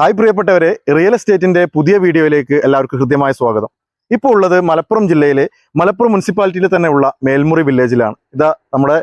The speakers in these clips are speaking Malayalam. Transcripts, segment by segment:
ഹായ് പ്രിയപ്പെട്ടവരെ റിയൽ എസ്റ്റേറ്റിന്റെ പുതിയ വീഡിയോയിലേക്ക് എല്ലാവർക്കും ഹൃദ്യമായ സ്വാഗതം. ഇപ്പോൾ ഉള്ളത് മലപ്പുറം ജില്ലയിലെ മലപ്പുറം മുനിസിപ്പാലിറ്റിയിൽ തന്നെ ഉള്ള മേൽമുറി വില്ലേജിലാണ്. ഇതാ നമ്മുടെ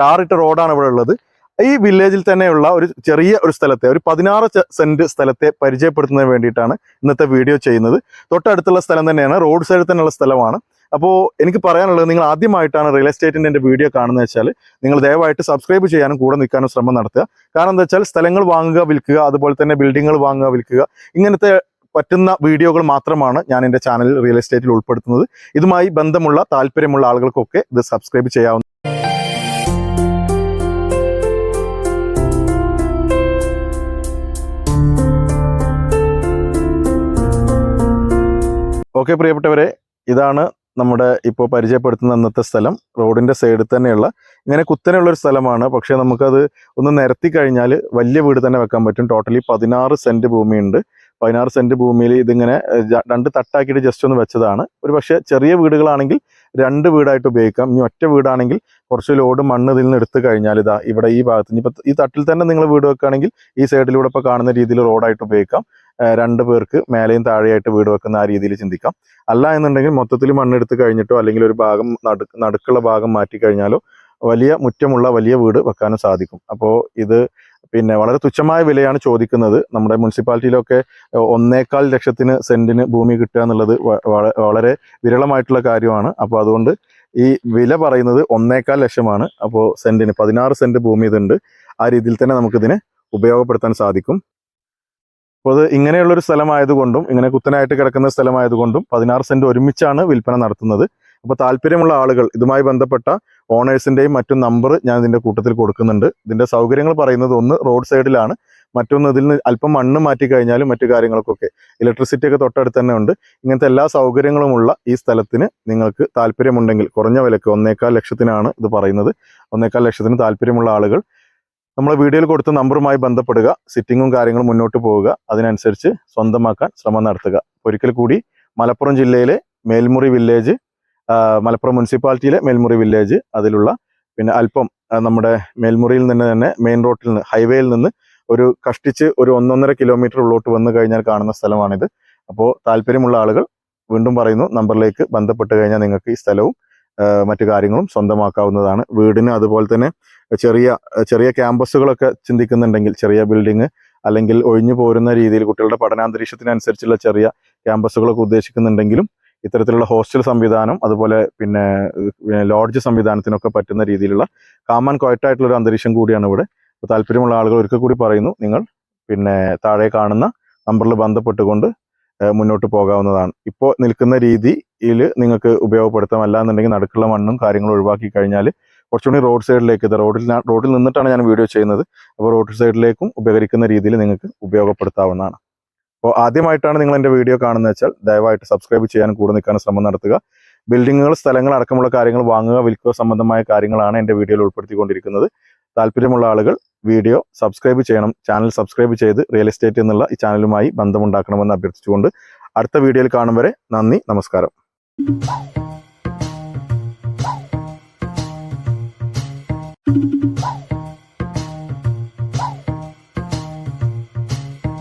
ടാറിട്ട റോഡാണ് ഇവിടെ ഉള്ളത്. ഈ വില്ലേജിൽ തന്നെയുള്ള ഒരു ചെറിയ ഒരു സ്ഥലത്തെ ഒരു പതിനാറ് സെന്റ് സ്ഥലത്തെ പരിചയപ്പെടുത്തുന്നതിന് വേണ്ടിയിട്ടാണ് ഇന്നത്തെ വീഡിയോ ചെയ്യുന്നത്. തൊട്ടടുത്തുള്ള സ്ഥലം തന്നെയാണ് റോഡ് സൈഡിൽ തന്നെയുള്ള സ്ഥലമാണ്. അപ്പോൾ എനിക്ക് പറയാനുള്ളത് നിങ്ങൾ ആദ്യമായിട്ടാണ് റിയൽ എസ്റ്റേറ്റിന്റെ എന്റെ വീഡിയോ കാണുന്നത് വെച്ചാൽ നിങ്ങൾ ദയവായിട്ട് സബ്സ്ക്രൈബ് ചെയ്യാനും കൂടെ നിൽക്കാനും ശ്രമം നടത്തുക. കാരണം എന്താ വെച്ചാൽ സ്ഥലങ്ങൾ വാങ്ങുക വിൽക്കുക അതുപോലെ തന്നെ ബിൽഡിങ്ങുകൾ വാങ്ങുക വിൽക്കുക ഇങ്ങനത്തെ പറ്റുന്ന വീഡിയോകൾ മാത്രമാണ് ഞാൻ എന്റെ ചാനലിൽ റിയൽ എസ്റ്റേറ്റിൽ ഉൾപ്പെടുത്തുന്നത്. ഇതുമായി ബന്ധമുള്ള താല്പര്യമുള്ള ആളുകൾക്കൊക്കെ ഇത് സബ്സ്ക്രൈബ് ചെയ്യാവുന്ന ഓക്കെ പ്രിയപ്പെട്ടവരെ ഇതാണ് നമ്മുടെ ഇപ്പോൾ പരിചയപ്പെടുത്തുന്ന അന്നത്തെ സ്ഥലം റോഡിന്റെ സൈഡിൽ തന്നെയുള്ള ഇങ്ങനെ കുത്തനെയുള്ളൊരു സ്ഥലമാണ്. പക്ഷേ നമുക്കത് ഒന്ന് നിരത്തി കഴിഞ്ഞാൽ വലിയ വീട് തന്നെ വെക്കാൻ പറ്റും. ടോട്ടലി പതിനാറ് സെന്റ് ഭൂമിയുണ്ട്. പതിനാറ് സെന്റ് ഭൂമിയിൽ ഇതിങ്ങനെ രണ്ട് തട്ടാക്കിയിട്ട് ജസ്റ്റ് ഒന്ന് വെച്ചതാണ്. ഒരു പക്ഷേ ചെറിയ വീടുകളാണെങ്കിൽ രണ്ട് വീടായിട്ട് ഉപയോഗിക്കാം. ഇനി ഒറ്റ വീടാണെങ്കിൽ കുറച്ച് ലോഡ് മണ്ണ് ഇതിൽ നിന്ന് എടുത്തു കഴിഞ്ഞാൽ ഇതാ ഇവിടെ ഈ ഭാഗത്ത്. ഇനിയിപ്പോൾ ഈ തട്ടിൽ തന്നെ നിങ്ങൾ വീട് വെക്കുകയാണെങ്കിൽ ഈ സൈഡിലൂടെ ഇപ്പോൾ കാണുന്ന രീതിയിൽ റോഡായിട്ട് ഉപയോഗിക്കാം. രണ്ട് പേർക്ക് മേലെയും താഴെയായിട്ട് വീട് വെക്കുന്ന ആ രീതിയിൽ ചിന്തിക്കാം. അല്ല എന്നുണ്ടെങ്കിൽ മൊത്തത്തിൽ മണ്ണെടുത്ത് കഴിഞ്ഞിട്ടോ അല്ലെങ്കിൽ ഒരു ഭാഗം നടു നടുക്കുള്ള ഭാഗം മാറ്റി കഴിഞ്ഞാലോ വലിയ മുറ്റമുള്ള വലിയ വീട് വെക്കാനും സാധിക്കും. അപ്പോൾ ഇത് പിന്നെ വളരെ തുച്ഛമായ വിലയാണ് ചോദിക്കുന്നത്. നമ്മുടെ മുനിസിപ്പാലിറ്റിയിലൊക്കെ ഏഹ്, ഒന്നേകാൽ ലക്ഷത്തിന് സെന്റിന് ഭൂമി കിട്ടുക എന്നുള്ളത് വളരെ വിരളമായിട്ടുള്ള കാര്യമാണ്. അപ്പോൾ അതുകൊണ്ട് ഈ വില പറയുന്നത് ഒന്നേകാൽ ലക്ഷമാണ്. അപ്പോൾ സെന്റിന് പതിനാറ് സെന്റ് ഭൂമി ഇതുണ്ട്. ആ രീതിയിൽ തന്നെ നമുക്കിതിനെ ഉപയോഗപ്പെടുത്താൻ സാധിക്കും. അപ്പോൾ അത് ഇങ്ങനെയുള്ളൊരു സ്ഥലമായതുകൊണ്ടും ഇങ്ങനെ കുത്തനായിട്ട് കിടക്കുന്ന സ്ഥലമായതുകൊണ്ടും പതിനാറ് സെന്റ് ഒരുമിച്ചാണ് വിൽപ്പന നടത്തുന്നത്. അപ്പോൾ താല്പര്യമുള്ള ആളുകൾ ഇതുമായി ബന്ധപ്പെട്ട ഓണേഴ്സിന്റെയും മറ്റും നമ്പർ ഞാൻ ഇതിന്റെ കൂട്ടത്തിൽ കൊടുക്കുന്നുണ്ട്. ഇതിന്റെ സൗകര്യങ്ങൾ പറയുന്നത് ഒന്ന് റോഡ് സൈഡിലാണ്. മറ്റൊന്ന് ഇതിൽ നിന്ന് അല്പം മണ്ണ് മാറ്റി കഴിഞ്ഞാലും മറ്റു കാര്യങ്ങൾക്കൊക്കെ ഇലക്ട്രിസിറ്റി ഒക്കെ തൊട്ടടുത്ത് തന്നെ ഉണ്ട്. ഇങ്ങനത്തെ എല്ലാ സൗകര്യങ്ങളുമുള്ള ഈ സ്ഥലത്തിന് നിങ്ങൾക്ക് താല്പര്യമുണ്ടെങ്കിൽ കുറഞ്ഞ വിലക്ക് ഒന്നേക്കാൽ ലക്ഷത്തിനാണ് ഇത് പറയുന്നത്. ഒന്നേക്കാൽ ലക്ഷത്തിന് താല്പര്യമുള്ള ആളുകൾ നമ്മളെ വീഡിയോയിൽ കൊടുത്ത നമ്പറുമായി ബന്ധപ്പെടുക സിറ്റിങ്ങും കാര്യങ്ങളും മുന്നോട്ട് പോവുക അതിനനുസരിച്ച് സ്വന്തമാക്കാൻ ശ്രമം നടത്തുക. ഒരിക്കൽ കൂടി മലപ്പുറം ജില്ലയിലെ മേൽമുറി വില്ലേജ് മലപ്പുറം മുനിസിപ്പാലിറ്റിയിലെ മേൽമുറി വില്ലേജ് അതിലുള്ള പിന്നെ അല്പം നമ്മുടെ മേൽമുറിയിൽ നിന്ന് തന്നെ മെയിൻ റോഡിൽ നിന്ന് ഹൈവേയിൽ നിന്ന് ഒരു കഷ്ടിച്ച് ഒരു ഒന്നൊന്നര കിലോമീറ്റർ ഉള്ളോട്ട് വന്നു കഴിഞ്ഞാൽ കാണുന്ന സ്ഥലമാണിത്. അപ്പോൾ താല്പര്യമുള്ള ആളുകൾ വീണ്ടും പറയുന്നു നമ്പറിലേക്ക് ബന്ധപ്പെട്ട് കഴിഞ്ഞാൽ നിങ്ങൾക്ക് ഈ സ്ഥലവും മറ്റു കാര്യങ്ങളും സ്വന്തമാക്കാവുന്നതാണ്. വീടിന് അതുപോലെ തന്നെ ചെറിയ ചെറിയ ക്യാമ്പസുകളൊക്കെ ചിന്തിക്കുന്നുണ്ടെങ്കിൽ ചെറിയ ബിൽഡിങ് അല്ലെങ്കിൽ ഒഴിഞ്ഞു പോരുന്ന രീതിയിൽ കുട്ടികളുടെ പഠനാന്തരീക്ഷത്തിനനുസരിച്ചുള്ള ചെറിയ ക്യാമ്പസുകളൊക്കെ ഉദ്ദേശിക്കുന്നുണ്ടെങ്കിലും ഇത്തരത്തിലുള്ള ഹോസ്റ്റൽ സംവിധാനം അതുപോലെ പിന്നെ ലോഡ്ജ് സംവിധാനത്തിനൊക്കെ പറ്റുന്ന രീതിയിലുള്ള കാമൻ ക്വയറ്റായിട്ടുള്ള ഒരു അന്തരീക്ഷം കൂടിയാണ് ഇവിടെ. അപ്പോൾ താല്പര്യമുള്ള ആളുകൾ ഒരിക്കൽ കൂടി പറയുന്നു നിങ്ങൾ പിന്നെ താഴെ കാണുന്ന നമ്പറിൽ ബന്ധപ്പെട്ടുകൊണ്ട് മുന്നോട്ട് പോകാവുന്നതാണ്. ഇപ്പോൾ നിൽക്കുന്ന രീതിയിൽ നിങ്ങൾക്ക് ഉപയോഗപ്പെടുത്താം അല്ലാന്നുണ്ടെങ്കിൽ നടുക്കുള്ള മണ്ണും കാര്യങ്ങളും ഒഴിവാക്കി കഴിഞ്ഞാൽ കുറച്ചുകൂടി റോഡ് സൈഡിലേക്ക് റോഡിൽ റോഡിൽ നിന്നിട്ടാണ് ഞാൻ വീഡിയോ ചെയ്യുന്നത്. അപ്പോൾ റോഡ് സൈഡിലേക്കും ഉപകരിക്കുന്ന രീതിയിൽ നിങ്ങൾക്ക് ഉപയോഗപ്പെടുത്താവുന്നതാണ്. അപ്പോൾ ആദ്യമായിട്ടാണ് നിങ്ങൾ എന്റെ വീഡിയോ കാണുന്നത് വെച്ചാൽ ദയവായിട്ട് സബ്സ്ക്രൈബ് ചെയ്യാൻ കൂടെ നിൽക്കാനും ശ്രമം നടത്തുക. ബിൽഡിങ്ങുകൾ സ്ഥലങ്ങൾ അടക്കമുള്ള കാര്യങ്ങൾ വാങ്ങുക വിൽക്കുക സംബന്ധമായ കാര്യങ്ങളാണ് എന്റെ വീഡിയോയിൽ ഉൾപ്പെടുത്തിക്കൊണ്ടിരിക്കുന്നത്. താല്പര്യമുള്ള ആളുകൾ വീഡിയോ സബ്സ്ക്രൈബ് ചെയ്യണം. ചാനൽ സബ്സ്ക്രൈബ് ചെയ്ത് റിയൽ എസ്റ്റേറ്റ് എന്നുള്ള ഈ ചാനലുമായി ബന്ധമുണ്ടാക്കണമെന്ന് അഭ്യർത്ഥിച്ചുകൊണ്ട് അടുത്ത വീഡിയോയിൽ കാണും വരെ നന്ദി നമസ്കാരം. you